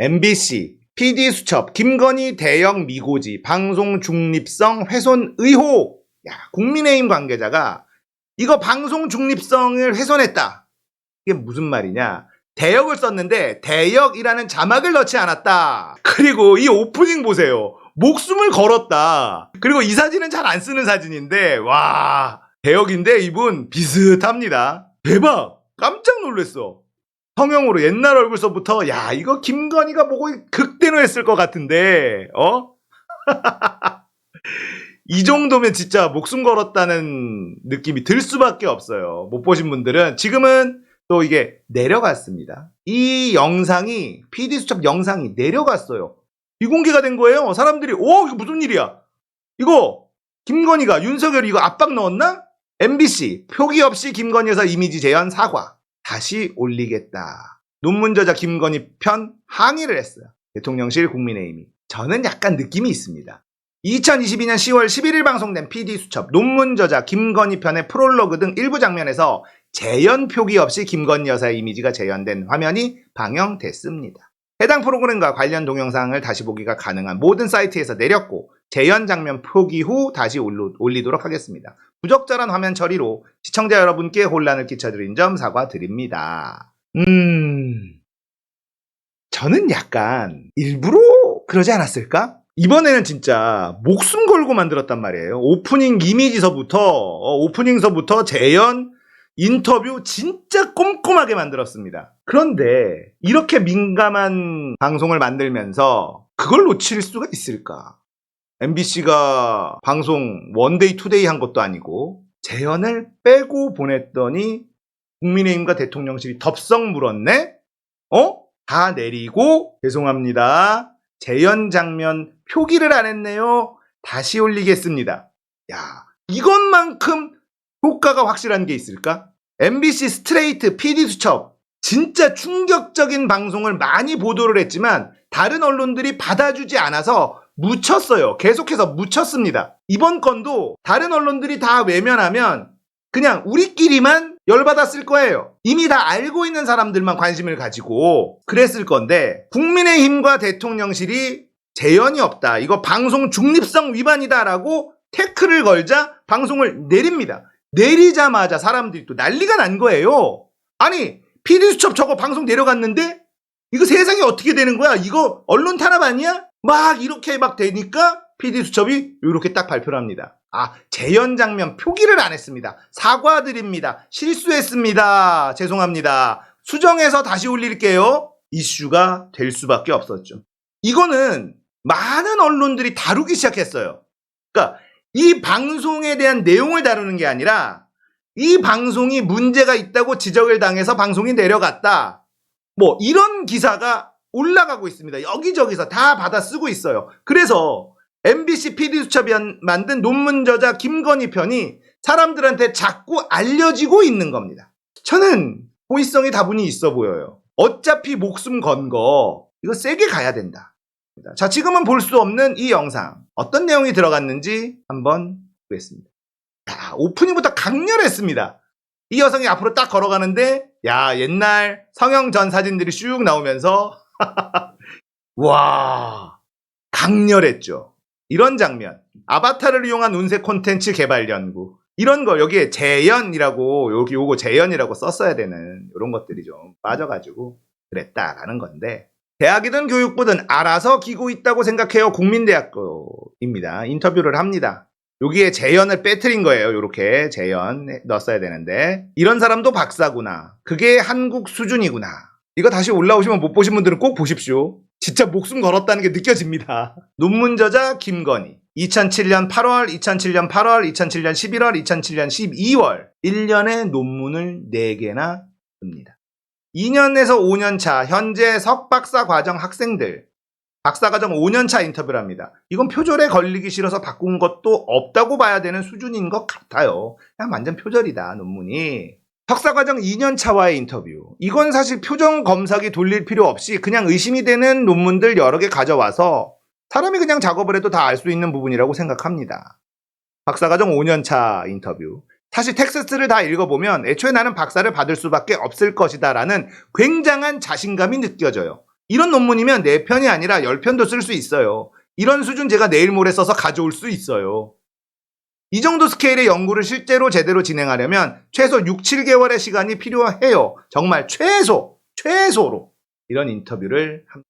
MBC, PD 수첩, 김건희 대형 미고지, 방송 중립성 훼손 의혹. 야, 국민의힘 관계자가 이거 방송 중립성을 훼손했다. 이게 무슨 말이냐? 대역을 썼는데 대역이라는 자막을 넣지 않았다. 그리고 이 오프닝 보세요. 목숨을 걸었다. 그리고 이 사진은 잘 안 쓰는 사진인데 와 대역인데 이분 비슷합니다. 대박! 깜짝 놀랐어. 성형으로 옛날 얼굴서부터 야 이거 김건희가 보고 극대노했을 것 같은데 어? 이 정도면 진짜 목숨 걸었다는 느낌이 들 수밖에 없어요. 못 보신 분들은 지금은 또 이게 내려갔습니다. 이 영상이 PD 수첩 영상이 내려갔어요. 비공개가 된 거예요. 사람들이 오 이거 무슨 일이야? 이거 김건희가 윤석열이 이거 압박 넣었나? MBC 표기 없이 김건희 여사 이미지 재현 사과 다시 올리겠다. 논문 저자 김건희 편 항의를 했어요. 대통령실 국민의힘이. 저는 약간 느낌이 있습니다. 2022년 10월 11일 방송된 PD 수첩 논문 저자 김건희 편의 프롤로그 등 일부 장면에서 재연 표기 없이 김건희 여사의 이미지가 재현된 화면이 방영됐습니다. 해당 프로그램과 관련 동영상을 다시 보기가 가능한 모든 사이트에서 내렸고 재현 장면 표기 후 다시 올리도록 하겠습니다. 부적절한 화면 처리로 시청자 여러분께 혼란을 끼쳐드린 점 사과드립니다. 음, 저는 약간 일부러 그러지 않았을까? 이번에는 진짜 목숨 걸고 만들었단 말이에요. 오프닝 이미지서부터, 어, 오프닝서부터 재연, 인터뷰 진짜 꼼꼼하게 만들었습니다. 그런데 이렇게 민감한 방송을 만들면서 그걸 놓칠 수가 있을까? MBC가 방송 원데이 투데이 한 것도 아니고 재연을 빼고 보냈더니 국민의힘과 대통령실이 덥석 물었네? 어? 다 내리고 죄송합니다. 재연 장면 표기를 안 했네요. 다시 올리겠습니다. 야, 이것만큼 효과가 확실한 게 있을까? MBC 스트레이트 PD 수첩 진짜 충격적인 방송을 많이 보도를 했지만 다른 언론들이 받아주지 않아서 묻혔어요. 계속해서 묻혔습니다. 이번 건도 다른 언론들이 다 외면하면 그냥 우리끼리만 열받았을 거예요. 이미 다 알고 있는 사람들만 관심을 가지고 그랬을 건데 국민의힘과 대통령실이 재연이 없다. 이거 방송 중립성 위반이다라고 태클을 걸자 방송을 내립니다. 내리자마자 사람들이 또 난리가 난 거예요. 아니 PD수첩 저거 방송 내려갔는데 이거 세상이 어떻게 되는 거야? 이거 언론 탄압 아니야? 막 이렇게 막 되니까 PD수첩이 이렇게 딱 발표를 합니다. 아, 재연 장면 표기를 안 했습니다. 사과드립니다. 실수했습니다. 죄송합니다. 수정해서 다시 올릴게요. 이슈가 될 수밖에 없었죠. 이거는 많은 언론들이 다루기 시작했어요. 그러니까 이 방송에 대한 내용을 다루는 게 아니라 이 방송이 문제가 있다고 지적을 당해서 방송이 내려갔다. 뭐 이런 기사가 올라가고 있습니다. 여기저기서 다 받아 쓰고 있어요. 그래서 MBC PD 수첩이 한- 만든 논문 저자 김건희 편이 사람들한테 자꾸 알려지고 있는 겁니다. 저는 호의성이 다분히 있어 보여요. 어차피 목숨 건 거 이거 세게 가야 된다. 자, 지금은 볼 수 없는 이 영상 어떤 내용이 들어갔는지 한번 보겠습니다. 야, 오프닝부터 강렬했습니다. 이 여성이 앞으로 딱 걸어가는데 야 옛날 성형 전 사진들이 슉 나오면서 와 강렬했죠. 이런 장면 아바타를 이용한 운세 콘텐츠 개발 연구 이런 거 여기에 재연이라고 여기 요거 재연이라고 썼어야 되는 이런 것들이 좀 빠져가지고 그랬다라는 건데 대학이든 교육부든 알아서 기고 있다고 생각해요 국민대학교입니다 인터뷰를 합니다 여기에 재연을 빼뜨린 거예요. 이렇게 재연 넣었어야 되는데 이런 사람도 박사구나. 그게 한국 수준이구나. 이거 다시 올라오시면 못 보신 분들은 꼭 보십시오. 진짜 목숨 걸었다는 게 느껴집니다. 논문 저자 김건희. 2007년 8월, 2007년 8월, 2007년 11월, 2007년 12월 1년에 논문을 4개나 씁니다. 2년에서 5년 차 현재 석박사 과정 학생들 박사과정 5년차 인터뷰를 합니다. 이건 표절에 걸리기 싫어서 바꾼 것도 없다고 봐야 되는 수준인 것 같아요. 그냥 완전 표절이다, 논문이. 석사과정 2년차와의 인터뷰. 이건 사실 표정 검사기 돌릴 필요 없이 그냥 의심이 되는 논문들 여러 개 가져와서 사람이 그냥 작업을 해도 다 알 수 있는 부분이라고 생각합니다. 박사과정 5년차 인터뷰. 사실 텍스트를 다 읽어보면 애초에 나는 박사를 받을 수밖에 없을 것이다 라는 굉장한 자신감이 느껴져요. 이런 논문이면 4편이 아니라 10편도 쓸 수 있어요. 이런 수준 제가 내일 모레 써서 가져올 수 있어요. 이 정도 스케일의 연구를 실제로 제대로 진행하려면 최소 6, 7개월의 시간이 필요해요. 정말 최소, 최소로 이런 인터뷰를 합니다.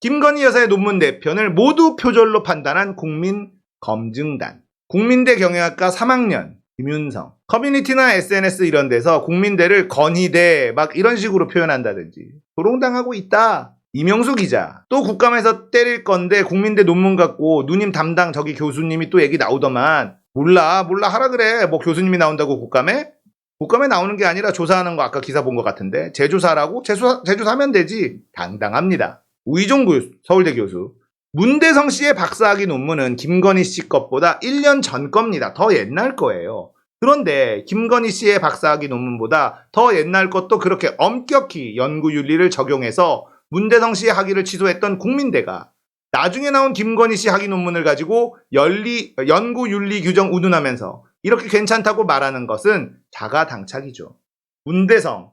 김건희 여사의 논문 4편을 모두 표절로 판단한 국민검증단. 국민대 경영학과 3학년 김윤성. 커뮤니티나 SNS 이런 데서 국민대를 건희대 막 이런 식으로 표현한다든지 조롱당하고 있다. 이명수 기자. 또 국감에서 때릴 건데 국민대 논문 갖고 누님 담당 저기 교수님이 또 얘기 나오더만 몰라 몰라 하라 그래. 뭐 교수님이 나온다고 국감에? 국감에 나오는 게 아니라 조사하는 거 아까 기사 본 것 같은데 재조사라고? 재조사, 재조사하면 되지. 당당합니다. 우이종 교수, 서울대 교수. 문대성 씨의 박사학위 논문은 김건희 씨 것보다 1년 전 겁니다. 더 옛날 거예요. 그런데 김건희 씨의 박사학위 논문보다 더 옛날 것도 그렇게 엄격히 연구 윤리를 적용해서 문대성 씨의 학위를 취소했던 국민대가 나중에 나온 김건희 씨 학위 논문을 가지고 연리, 연구 윤리 규정 운운하면서 이렇게 괜찮다고 말하는 것은 자가 당착이죠. 문대성,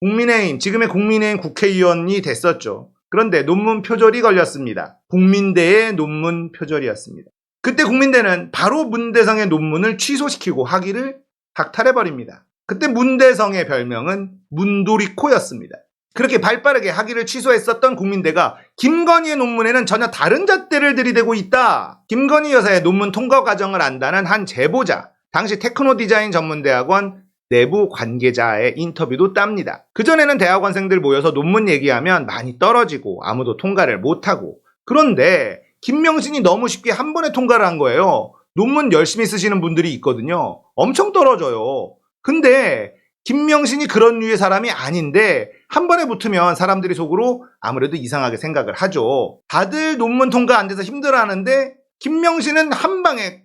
국민의힘, 지금의 국민의힘 국회의원이 됐었죠. 그런데 논문 표절이 걸렸습니다. 국민대의 논문 표절이었습니다. 그때 국민대는 바로 문대성의 논문을 취소시키고 학위를 박탈해버립니다. 그때 문대성의 별명은 문도리코였습니다. 그렇게 발빠르게 학위를 취소했었던 국민대가 김건희의 논문에는 전혀 다른 잣대를 들이대고 있다. 김건희 여사의 논문 통과 과정을 안다는 한 제보자, 당시 테크노 디자인 전문대학원 내부 관계자의 인터뷰도 땁니다. 그전에는 대학원생들 모여서 논문 얘기하면 많이 떨어지고 아무도 통과를 못하고 그런데 김명신이 너무 쉽게 한 번에 통과를 한 거예요. 논문 열심히 쓰시는 분들이 있거든요. 엄청 떨어져요. 근데 김명신이 그런 류의 사람이 아닌데 한 번에 붙으면 사람들이 속으로 아무래도 이상하게 생각을 하죠. 다들 논문 통과 안 돼서 힘들어하는데 김명신은 한 방에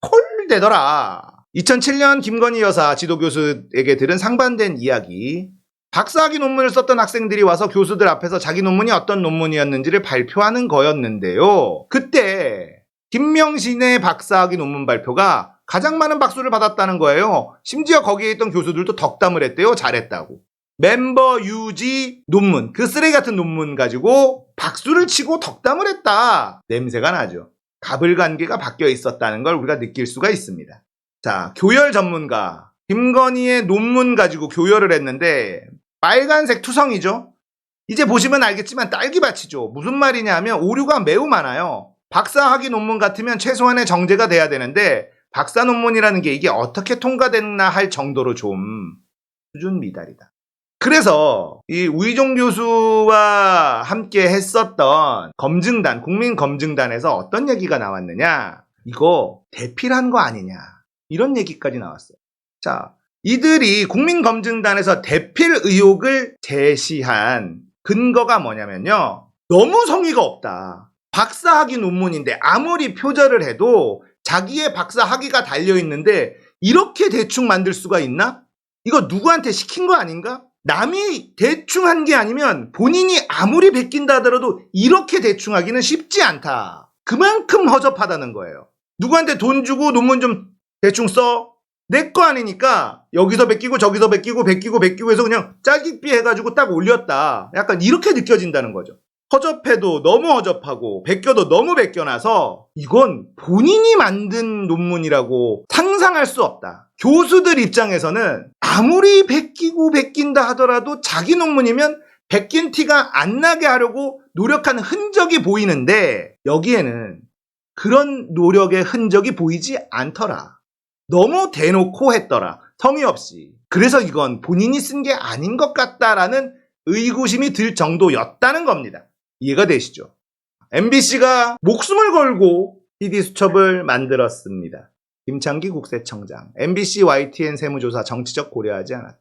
콜 되더라. 2007년 김건희 여사 지도 교수에게 들은 상반된 이야기. 박사학위 논문을 썼던 학생들이 와서 교수들 앞에서 자기 논문이 어떤 논문이었는지를 발표하는 거였는데요. 그때 김명신의 박사학위 논문 발표가 가장 많은 박수를 받았다는 거예요. 심지어 거기에 있던 교수들도 덕담을 했대요. 잘했다고. 멤버 유지 논문, 그 쓰레기 같은 논문 가지고 박수를 치고 덕담을 했다. 냄새가 나죠. 가불관계가 바뀌어 있었다는 걸 우리가 느낄 수가 있습니다. 자, 교열 전문가. 김건희의 논문 가지고 교열을 했는데 빨간색 투성이죠. 이제 보시면 알겠지만 딸기밭이죠. 무슨 말이냐 하면 오류가 매우 많아요. 박사학위 논문 같으면 최소한의 정제가 돼야 되는데 박사 논문이라는 게 이게 어떻게 통과됐나 할 정도로 좀 수준 미달이다. 그래서 이 우이종 교수와 함께 했었던 검증단, 국민 검증단에서 어떤 얘기가 나왔느냐? 이거 대필한 거 아니냐? 이런 얘기까지 나왔어요. 자, 이들이 국민 검증단에서 대필 의혹을 제시한 근거가 뭐냐면요. 너무 성의가 없다. 박사학위 논문인데 아무리 표절을 해도 자기의 박사 학위가 달려 있는데 이렇게 대충 만들 수가 있나? 이거 누구한테 시킨 거 아닌가? 남이 대충 한 게 아니면 본인이 아무리 베낀다 하더라도 이렇게 대충 하기는 쉽지 않다. 그만큼 허접하다는 거예요. 누구한테 돈 주고 논문 좀 대충 써? 내 거 아니니까 여기서 베끼고 저기서 베끼고 베끼고 베끼고 해서 그냥 짜깁기 해가지고 딱 올렸다. 약간 이렇게 느껴진다는 거죠. 허접해도 너무 허접하고 베껴도 너무 베껴놔서 이건 본인이 만든 논문이라고 상상할 수 없다. 교수들 입장에서는 아무리 베끼고 베낀다 하더라도 자기 논문이면 베낀 티가 안 나게 하려고 노력한 흔적이 보이는데 여기에는 그런 노력의 흔적이 보이지 않더라. 너무 대놓고 했더라. 성의 없이. 그래서 이건 본인이 쓴 게 아닌 것 같다라는 의구심이 들 정도였다는 겁니다. 이해가 되시죠? MBC가 목숨을 걸고 PD 수첩을 만들었습니다. 김창기 국세청장, MBC YTN 세무조사 정치적 고려하지 않았다.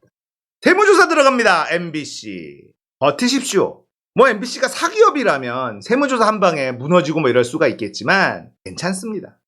세무조사 들어갑니다. MBC. 버티십시오. 뭐 MBC가 사기업이라면 세무조사 한 방에 무너지고 뭐 이럴 수가 있겠지만 괜찮습니다.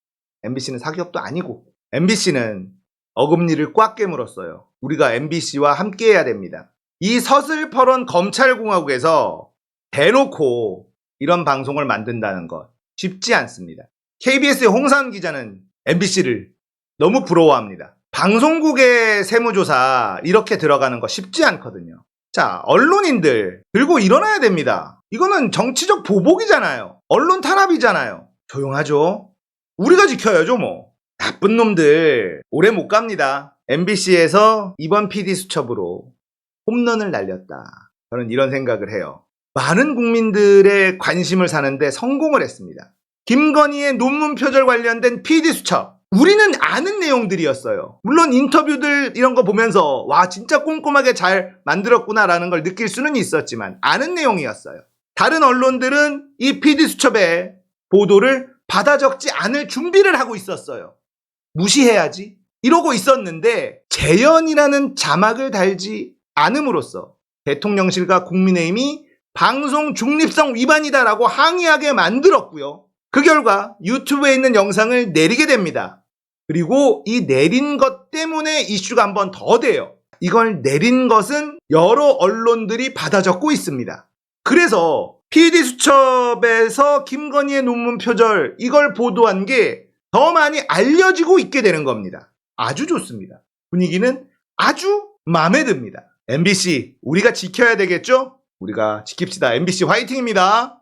MBC는 사기업도 아니고 MBC는 어금니를 꽉 깨물었어요. 우리가 MBC와 함께해야 됩니다. 이 서슬퍼런 검찰공화국에서 대놓고 이런 방송을 만든다는 것 쉽지 않습니다. KBS의 홍산 기자는 MBC를 너무 부러워합니다. 방송국의 세무조사 이렇게 들어가는 거 쉽지 않거든요. 자, 언론인들 들고 일어나야 됩니다. 이거는 정치적 보복이잖아요. 언론 탄압이잖아요. 조용하죠. 우리가 지켜야죠, 뭐. 나쁜 놈들 오래 못 갑니다. MBC에서 이번 PD 수첩으로 홈런을 날렸다. 저는 이런 생각을 해요. 많은 국민들의 관심을 사는데 성공을 했습니다. 김건희의 논문 표절 관련된 PD 수첩. 우리는 아는 내용들이었어요. 물론 인터뷰들 이런 거 보면서 와 진짜 꼼꼼하게 잘 만들었구나라는 걸 느낄 수는 있었지만 아는 내용이었어요. 다른 언론들은 이 PD 수첩의 보도를 받아 적지 않을 준비를 하고 있었어요. 무시해야지. 이러고 있었는데 재연이라는 자막을 달지 않음으로써 대통령실과 국민의힘이 방송 중립성 위반이다라고 항의하게 만들었고요. 그 결과 유튜브에 있는 영상을 내리게 됩니다. 그리고 이 내린 것 때문에 이슈가 한 번 더 돼요. 이걸 내린 것은 여러 언론들이 받아 적고 있습니다. 그래서 PD 수첩에서 김건희의 논문 표절 이걸 보도한 게 더 많이 알려지고 있게 되는 겁니다. 아주 좋습니다. 분위기는 아주 마음에 듭니다. MBC 우리가 지켜야 되겠죠? 우리가 지킵시다. MBC 화이팅입니다.